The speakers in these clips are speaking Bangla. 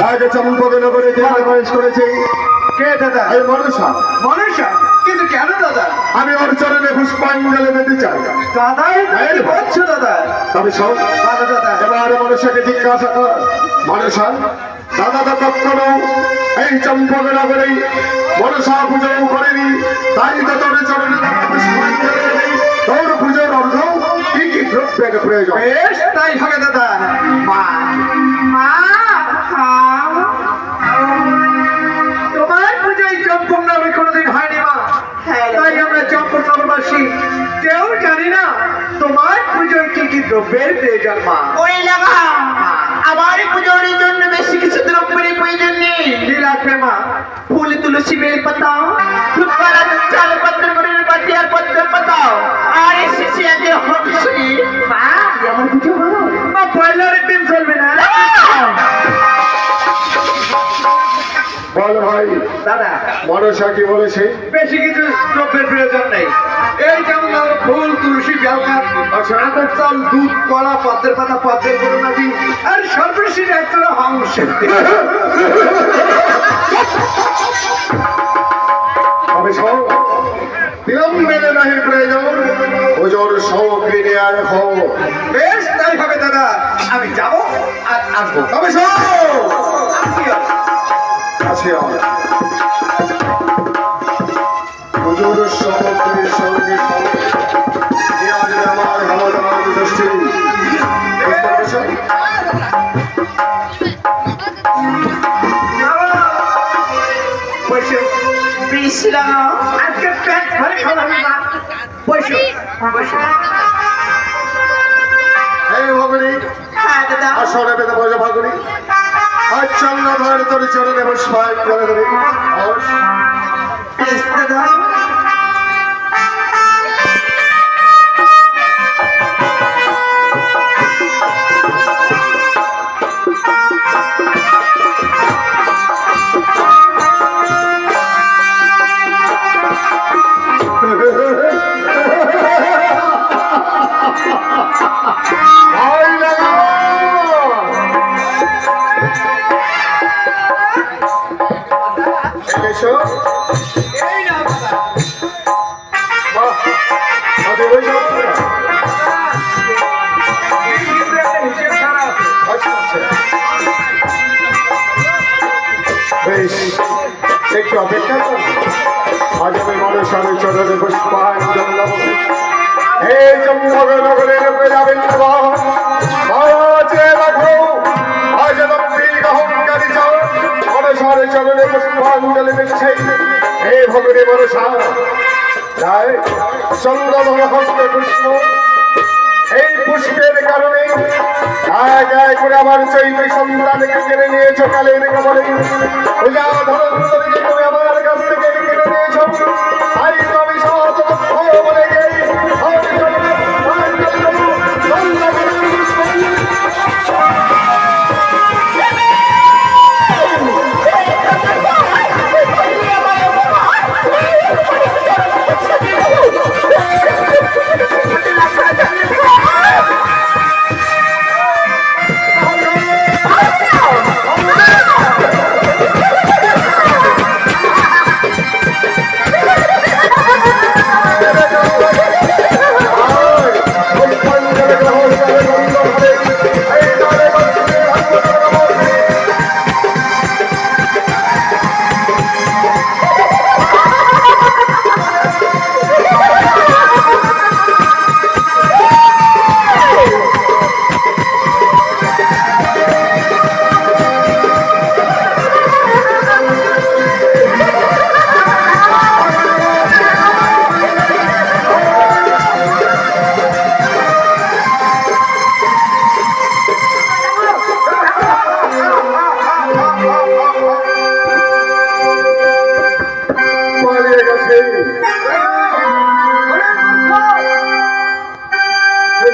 রাগ চম্পকনগরে কে প্রবেশ করেছে? কে দাদা? এই মনসা মনীষা? কিন্তু কেন দাদা? আমি ওর চরণে পুষ্পাঞ্জলি দিতে চাই। দাদা এই বলছো দাদা? তবে সব দাদা দাদা। এবার মনসাকে জিজ্ঞাসা কর। মনসা দাদা তো কখনো এই চম্পকনগরে মনসা পুজো করেনি। তাই তো তোর চরণে দাদা পুষ্পাঞ্জলি। তোর পুজোর অর্ধ কি কি দ্রব্যের প্রয়োজন? বেশ তাই হবে দাদা। তোমার পুজোয় কি কি দ্রব্যের প্রয়োজন মা। ওই লাগা আমার পুজোর জন্য বেশি কিছু দ্রব্যের প্রয়োজন নেই। কি লাগবে মা? ফুল তুলসী বেল পাতা ধূপপালা চাল পত্র করে পাতি আর পত্র পাতাও আর এসেছি আগে হটসি মা যেমন পুজো ভালো মা পয়লার দিন চলবে না? বল ভাই দাদা মনসা কি বলেছে? বেশি কিছু দ্রব্যের প্রয়োজন নেই। এই ফুল তুলসী বেলকাত আতর চাল দুধ কলা পদ্মের পাতা পদ্মের করোনাদি আর সর্বশেষ একটা হংস সব নাহি প্রয়োজন। ওজোর আর হও। বেশ তাই হবে দাদা। আমি যাব আর আসব। তবে সব। ওজোর সামগ্রীর সঙ্গে সঙ্গে বসো। বিশ্রাম আজকে পেট ভরে খাওয়াবি না। বসো বসো। এই ভগনী হ্যাঁ দাদা। আসরে পেতে বসে ভগনী। আজ চন্দ্রধর তোর চরণে পুষ্পায় করে ধরে। দাদা। বেশ একটু অপেক্ষা কর আজ আমি মানুষের চরণে পুষ্পাঞ্জল দেব এই চম্পকনগরের বেরাবিন্দ পুষ্পাঞ্জলি দিচ্ছে এই ভগরে মনসা তাই চন্দ্রধর হস্তে পুষ্প। এই পুষ্পের কারণে এক এক করে আমার চৈত্রী সন্তানকে কেড়ে নিয়েছো কালে রেখে বলে পূজা ধরন তুমি আমার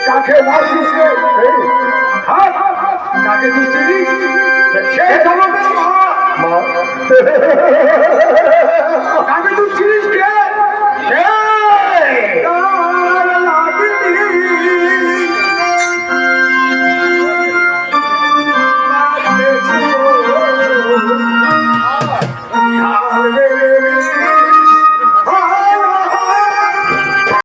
কাকে মারছিস রে কাকে চিনিস সে আমাদের মা মা।